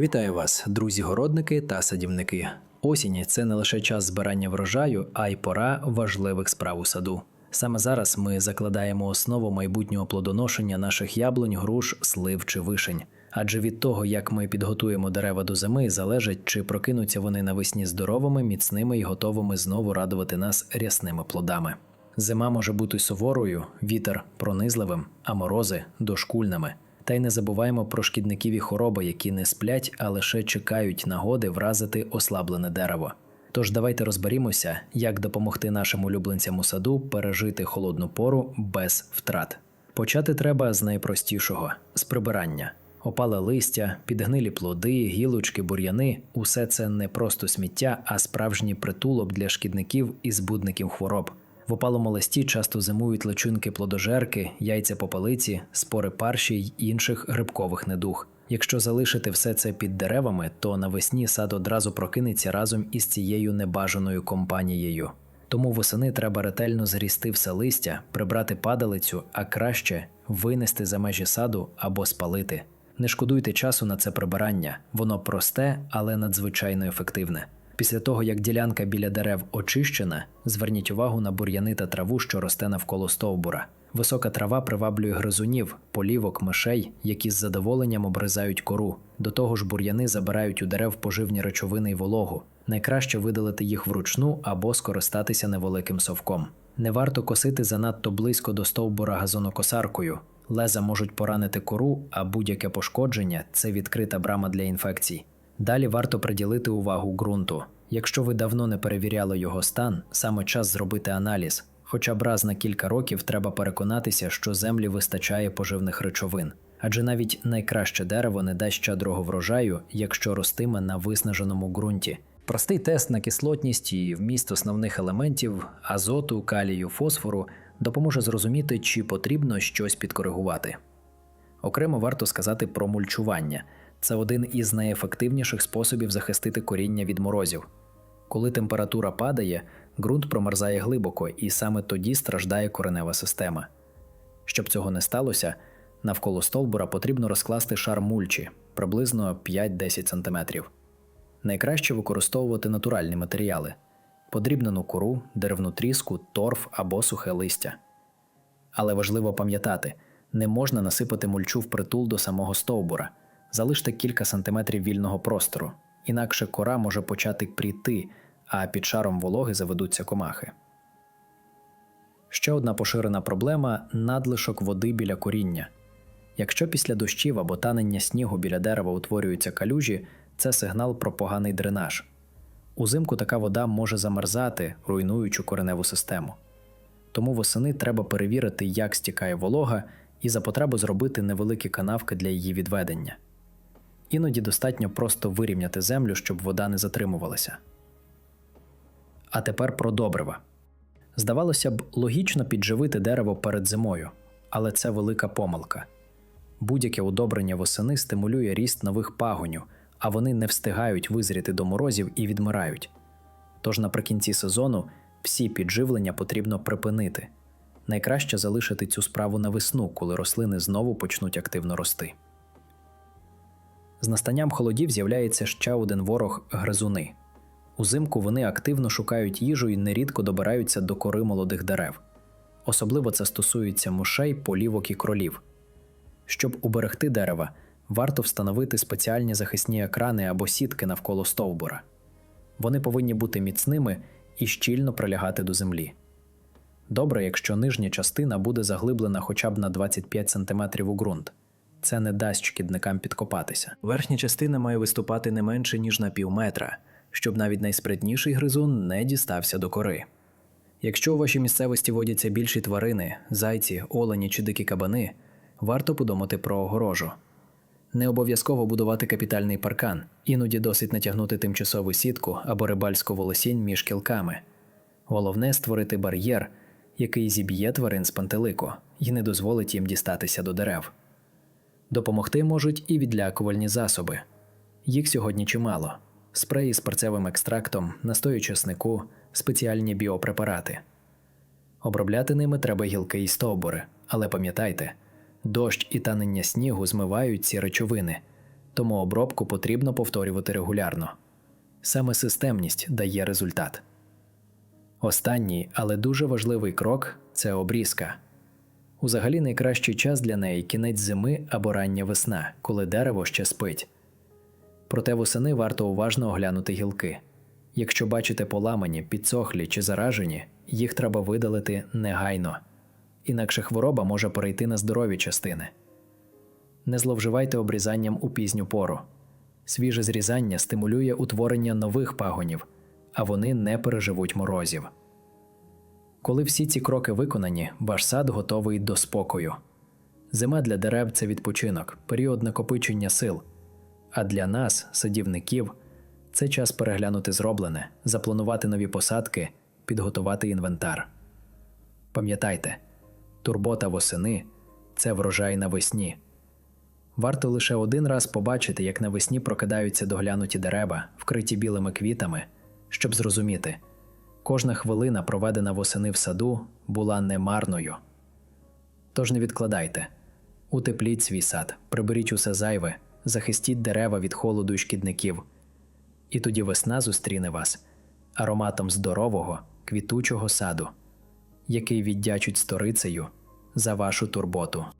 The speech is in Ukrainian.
Вітаю вас, друзі-городники та садівники. Осінь це не лише час збирання врожаю, а й пора важливих справ у саду. Саме зараз ми закладаємо основу майбутнього плодоношення наших яблунь, груш, слив чи вишень. Адже від того, як ми підготуємо дерева до зими, залежить, чи прокинуться вони навесні здоровими, міцними і готовими знову радувати нас рясними плодами. Зима може бути суворою, вітер пронизливим, а морози дошкульними. Та й не забуваємо про шкідників і хвороби, які не сплять, а лише чекають нагоди вразити ослаблене дерево. Тож давайте розберімося, як допомогти нашим улюбленцям у саду пережити холодну пору без втрат. Почати треба з найпростішого з прибирання. Опале листя, підгнилі плоди, гілочки, бур'яни усе це не просто сміття, а справжній притулок для шкідників і збудників хвороб. В опалому листі часто зимують личинки плодожерки, яйця попелиці, спори парші й інших грибкових недуг. Якщо залишити все це під деревами, то навесні сад одразу прокинеться разом із цією небажаною компанією. Тому восени треба ретельно зрісти все листя, прибрати падалицю, а краще винести за межі саду або спалити. Не шкодуйте часу на це прибирання, воно просте, але надзвичайно ефективне. Після того, як ділянка біля дерев очищена, зверніть увагу на бур'яни та траву, що росте навколо стовбура. Висока трава приваблює гризунів, полівок, мишей, які з задоволенням обризають кору. До того ж, бур'яни забирають у дерев поживні речовини й вологу. Найкраще видалити їх вручну або скористатися невеликим совком. Не варто косити занадто близько до стовбура газонокосаркою. Леза можуть поранити кору, а будь-яке пошкодження це відкрита брама для інфекцій. Далі варто приділити увагу ґрунту. Якщо ви давно не перевіряли його стан, саме час зробити аналіз. Хоча б раз на кілька років треба переконатися, що землі вистачає поживних речовин. Адже навіть найкраще дерево не дасть щедрого врожаю, якщо ростиме на виснаженому ґрунті. Простий тест на кислотність і вміст основних елементів азоту, калію, фосфору допоможе зрозуміти, чи потрібно щось підкоригувати. Окремо варто сказати про мульчування. Це один із найефективніших способів захистити коріння від морозів. Коли температура падає, ґрунт промерзає глибоко, і саме тоді страждає коренева система. Щоб цього не сталося, навколо стовбура потрібно розкласти шар мульчі приблизно 5-10 см. Найкраще використовувати натуральні матеріали подрібнену кору, деревну тріску, торф або сухе листя. Але важливо пам'ятати, не можна насипати мульчу впритул до самого стовбура, залиште кілька сантиметрів вільного простору, інакше кора може почати пріти, а під шаром вологи заведуться комахи. Ще одна поширена проблема надлишок води біля коріння. Якщо після дощів або танення снігу біля дерева утворюються калюжі, це сигнал про поганий дренаж. Узимку така вода може замерзати, руйнуючи кореневу систему. Тому восени треба перевірити, як стікає волога, і за потреби зробити невеликі канавки для її відведення. Іноді достатньо просто вирівняти землю, щоб вода не затримувалася. А тепер про добрива. Здавалося б, логічно підживити дерево перед зимою, але це велика помилка. Будь-яке удобрення восени стимулює ріст нових пагонів, а вони не встигають визріти до морозів і відмирають. Тож наприкінці сезону всі підживлення потрібно припинити. Найкраще залишити цю справу на весну, коли рослини знову почнуть активно рости. З настанням холодів з'являється ще один ворог гризуни. Узимку вони активно шукають їжу і нерідко добираються до кори молодих дерев. Особливо це стосується мушей, полівок і кролів. Щоб уберегти дерева, варто встановити спеціальні захисні екрани або сітки навколо стовбура. Вони повинні бути міцними і щільно прилягати до землі. Добре, якщо нижня частина буде заглиблена хоча б на 25 см у ґрунт. Це не дасть шкідникам підкопатися. Верхня частина має виступати не менше, ніж на пів метра, щоб навіть найспритніший гризун не дістався до кори. Якщо у вашій місцевості водяться більші тварини, зайці, олені чи дикі кабани, варто подумати про огорожу. Не обов'язково будувати капітальний паркан, іноді досить натягнути тимчасову сітку або рибальську волосінь між кілками. Головне створити бар'єр, який зіб'є тварин з пантелику і не дозволить їм дістатися до дерев. Допомогти можуть і відлякувальні засоби. Їх сьогодні чимало: спреї з перцевим екстрактом, настої чеснику, спеціальні біопрепарати. Обробляти ними треба гілки і стовбури, але пам'ятайте, дощ і танення снігу змивають ці речовини, тому обробку потрібно повторювати регулярно. Саме системність дає результат. Останній, але дуже важливий крок це обрізка. Узагалі найкращий час для неї кінець зими або рання весна, коли дерево ще спить. Проте восени варто уважно оглянути гілки. Якщо бачите поламані, підсохлі чи заражені, їх треба видалити негайно, інакше хвороба може перейти на здорові частини. Не зловживайте обрізанням у пізню пору. Свіже зрізання стимулює утворення нових пагонів, а вони не переживуть морозів. Коли всі ці кроки виконані, ваш сад готовий до спокою. Зима для дерев це відпочинок, період накопичення сил. А для нас, садівників, це час переглянути зроблене, запланувати нові посадки, підготувати інвентар. Пам'ятайте, турбота восени це врожай навесні. Варто лише один раз побачити, як навесні прокидаються доглянуті дерева, вкриті білими квітами, щоб зрозуміти, кожна хвилина, проведена восени в саду, була немарною. Тож не відкладайте, утепліть свій сад, приберіть усе зайве, захистіть дерева від холоду й шкідників. І тоді весна зустріне вас ароматом здорового, квітучого саду, який віддячуть сторицею за вашу турботу.